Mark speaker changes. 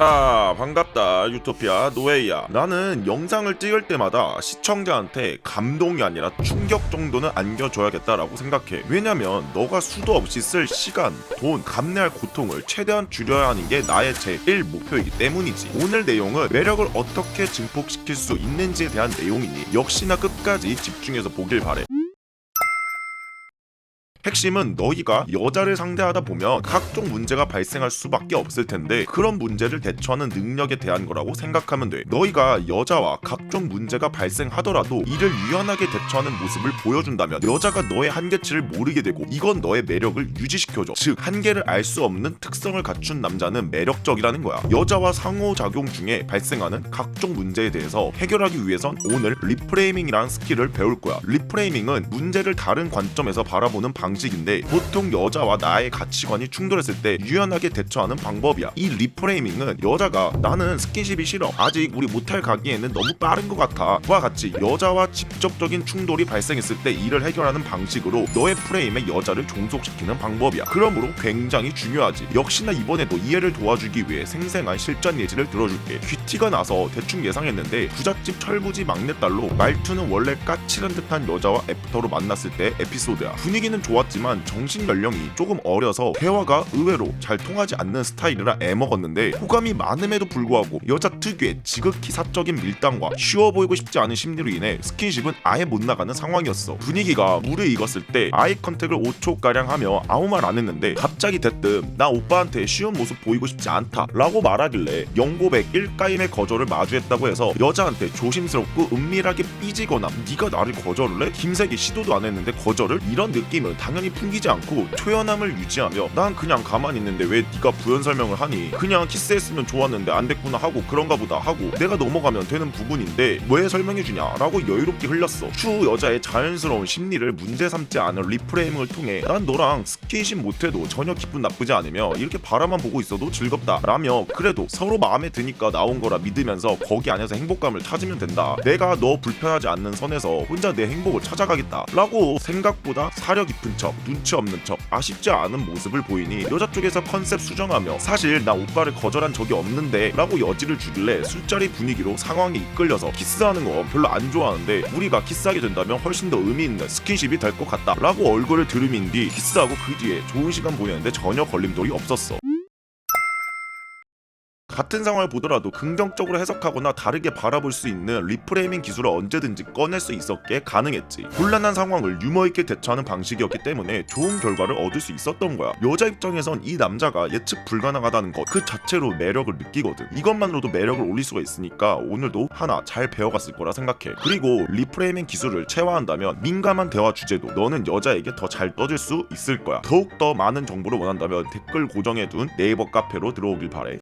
Speaker 1: 아 반갑다 유토피아 노웨이야. 나는 영상을 찍을 때마다 시청자한테 감동이 아니라 충격 정도는 안겨줘야겠다라고 생각해. 왜냐면 너가 수도 없이 쓸 시간 돈 감내할 고통을 최대한 줄여야 하는 게 나의 제1 목표이기 때문이지. 오늘 내용은 매력을 어떻게 증폭시킬 수 있는지에 대한 내용이니 역시나 끝까지 집중해서 보길 바래 핵심은 너희가 여자를 상대하다 보면 각종 문제가 발생할 수밖에 없을 텐데 그런 문제를 대처하는 능력에 대한 거라고 생각하면 돼. 너희가 여자와 각종 문제가 발생하더라도 이를 유연하게 대처하는 모습을 보여준다면 여자가 너의 한계치를 모르게 되고 이건 너의 매력을 유지시켜줘. 즉 한계를 알 수 없는 특성을 갖춘 남자는 매력적이라는 거야. 여자와 상호작용 중에 발생하는 각종 문제에 대해서 해결하기 위해선 오늘 리프레이밍이라는 스킬을 배울 거야. 리프레이밍은 문제를 다른 관점에서 바라보는 방식 인데 보통 여자와 나의 가치관이 충돌했을 때 유연하게 대처하는 방법이야. 이 리프레이밍은 여자가 나는 스킨십이 싫어. 아직 우리 모텔 가기에는 너무 빠른 것 같아. 와 같이 여자와 직접적인 충돌이 발생했을 때 이를 해결하는 방식으로 너의 프레임에 여자를 종속시키는 방법이야. 그러므로 굉장히 중요하지. 역시나 이번에도 이해를 도와주기 위해 생생한 실전 예시를 들어줄게. 귀티가 나서 대충 예상했는데 부잣집 철부지 막내딸로 말투는 원래 까칠한 듯한 여자와 애프터로 만났을 때 에피소드야. 분위기는 좋 았지만 정신 연령이 조금 어려서 대화가 의외로 잘 통하지 않는 스타일이라 애먹었는데 호감이 많음에도 불구하고 여자 특유의 지극히 사적인 밀당과 쉬워 보이고 싶지 않은 심리로 인해 스킨십은 아예 못 나가는 상황이었어. 분위기가 무르익었을 때 아이 컨택을 5초 가량 하며 아무 말 안 했는데 갑자기 대뜸 나 오빠한테 쉬운 모습 보이고 싶지 않다라고 말하길래 영고백 1까임의 거절을 마주했다고 해서 여자한테 조심스럽고 은밀하게 삐지거나 네가 나를 거절을 해? 김색이 시도도 안 했는데 거절을? 이런 느낌은 당연히 풍기지 않고 초연함을 유지하며 난 그냥 가만히 있는데 왜 네가 부연 설명을 하니? 그냥 키스했으면 좋았는데 안 됐구나 하고 그런가 보다 하고 내가 넘어가면 되는 부분인데 왜 설명해주냐 라고 여유롭게 흘렸어. 추 여자의 자연스러운 심리를 문제 삼지 않은 리프레이밍을 통해 난 너랑 스킨십 못해도 전혀 기분 나쁘지 않으며 이렇게 바라만 보고 있어도 즐겁다 라며 그래도 서로 마음에 드니까 나온 거라 믿으면서 거기 안에서 행복감을 찾으면 된다. 내가 너 불편하지 않는 선에서 혼자 내 행복을 찾아가겠다 라고 생각보다 사려 깊은 척 눈치 없는 척 아쉽지 않은 모습을 보이니 여자 쪽에서 컨셉 수정하며 사실 나 오빠를 거절한 적이 없는데 라고 여지를 주길래 술자리 분위기로 상황에 이끌려서 키스하는 거 별로 안 좋아하는데 우리가 키스하게 된다면 훨씬 더 의미 있는 스킨십이 될 것 같다 라고 얼굴을 들이민 뒤 키스하고 그 뒤에 좋은 시간 보내는데 전혀 걸림돌이 없었어 같은 상황을 보더라도 긍정적으로 해석하거나 다르게 바라볼 수 있는 리프레이밍 기술을 언제든지 꺼낼 수 있었기에 가능했지. 곤란한 상황을 유머 있게 대처하는 방식이었기 때문에 좋은 결과를 얻을 수 있었던 거야. 여자 입장에선 이 남자가 예측 불가능하다는 것 그 자체로 매력을 느끼거든. 이것만으로도 매력을 올릴 수가 있으니까 오늘도 하나 잘 배워갔을 거라 생각해. 그리고 리프레이밍 기술을 체화한다면 민감한 대화 주제도 너는 여자에게 더 잘 떠줄 수 있을 거야. 더욱 더 많은 정보를 원한다면 댓글 고정해둔 네이버 카페로 들어오길 바래.